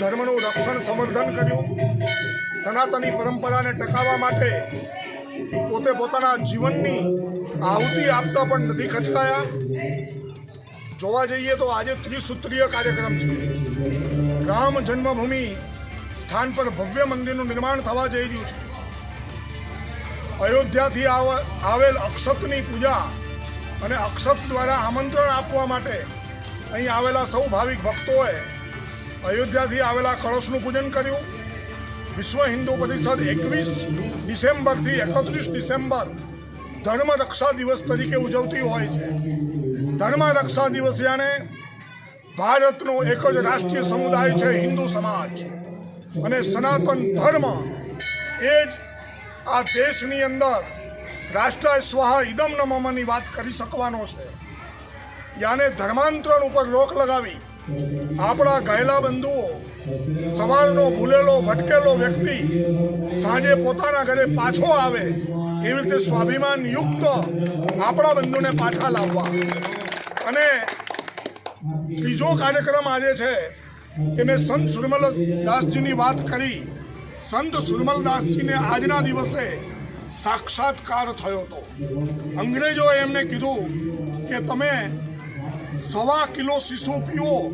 ધર્મનું રક્ષણ સંવર્ધન કર્યું. સનાતની પરંપરાને ટકાવવા માટે પોતે પોતાના જીવનની આહુતિ આપતા પણ નથી ખચકાયા. જોવા જઈએ તો આજે ત્રિસૂત્રીય કાર્યક્રમ છે. રામ જન્મભૂમિ સ્થાન પર ભવ્ય મંદિરનું નિર્માણ થવા જઈ રહ્યું છે. અયોધ્યાથી આવ- આવેલ અક્ષતની પૂજા અને અક્ષત દ્વારા આમંત્રણ આપવા માટે અહીં આવેલા સૌ ભાવિક ભક્તોએ અયોધ્યાથી આવેલા કળશનું પૂજન કર્યું. વિશ્વ હિન્દુ પરિષદ એકવીસ ડિસેમ્બરથી એકત્રીસ ડિસેમ્બર ધર્મ રક્ષા દિવસ તરીકે ઉજવતી હોય છે. ધર્મ રક્ષા દિવસ યાને ભારતનો એક જ રાષ્ટ્રીય સમુદાય છે હિન્દુ સમાજ. અને સનાતન ધર્મ એ જ આ દેશની અંદર રાષ્ટ્ર સ્વાહ ઇદમ નમમની વાત કરી શકવાનો છે. યાને ધર્માંતરણ ઉપર રોક લગાવી આપણા ગયેલા બંધુઓ, સવારનો ભૂલેલો, ભટકેલો વ્યક્તિ સાંજે પોતાના ઘરે પાછો આવે, એવી રીતે સ્વાભિમાન યુક્ત આપણા બંધુને પાછા લાવવા. અને બીજો કાર્યક્રમ આજે છે કે મેં સંત સુરમલ દાસજીની વાત કરી. સંત સુરમલદાસજીને આજના દિવસે સાક્ષાત્કાર થયો હતો. અંગ્રેજોએ એમને કીધું કે તમે સવા કિલો શીશુ પીવો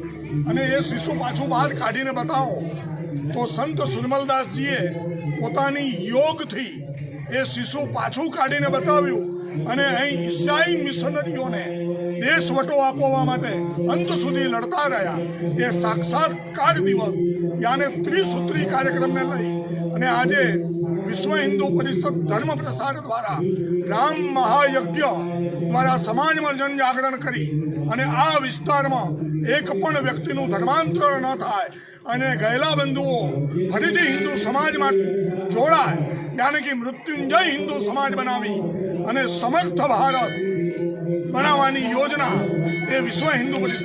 અને એ શીશુ પાછું બહાર કાઢીને બતાવો. તો સંત સુરમલદાસજીએ પોતાની યોગથી એ શીશુ પાછું કાઢીને બતાવ્યું અને અહીં ઈસાઈ મિશનરીઓને દેશવટો આપવા માટે અંત સુધી લડતા રહ્યા. એ સાક્ષાત્કાર દિવસ યાને ત્રિસૂત્રી કાર્યક્રમને લઈ અને આજે વિશ્વ હિન્દુ પરિષદ ધર્મ પ્રસાર દ્વારા રામ મહાયજ્ઞ દ્વારા સમાજમાં જનજાગરણ કરી અને આ વિસ્તારમાં એક પણ વ્યક્તિનું ધર્માંતરણ ન થાય અને ગયેલા બંધુઓ ફરીથી હિન્દુ સમાજમાં જોડાય. યાની કે મૃત્યુંજય હિન્દુ સમાજ બનાવી અને સમર્થ ભારત બનાવવાની યોજના એ વિશ્વ હિન્દુ પરિષદ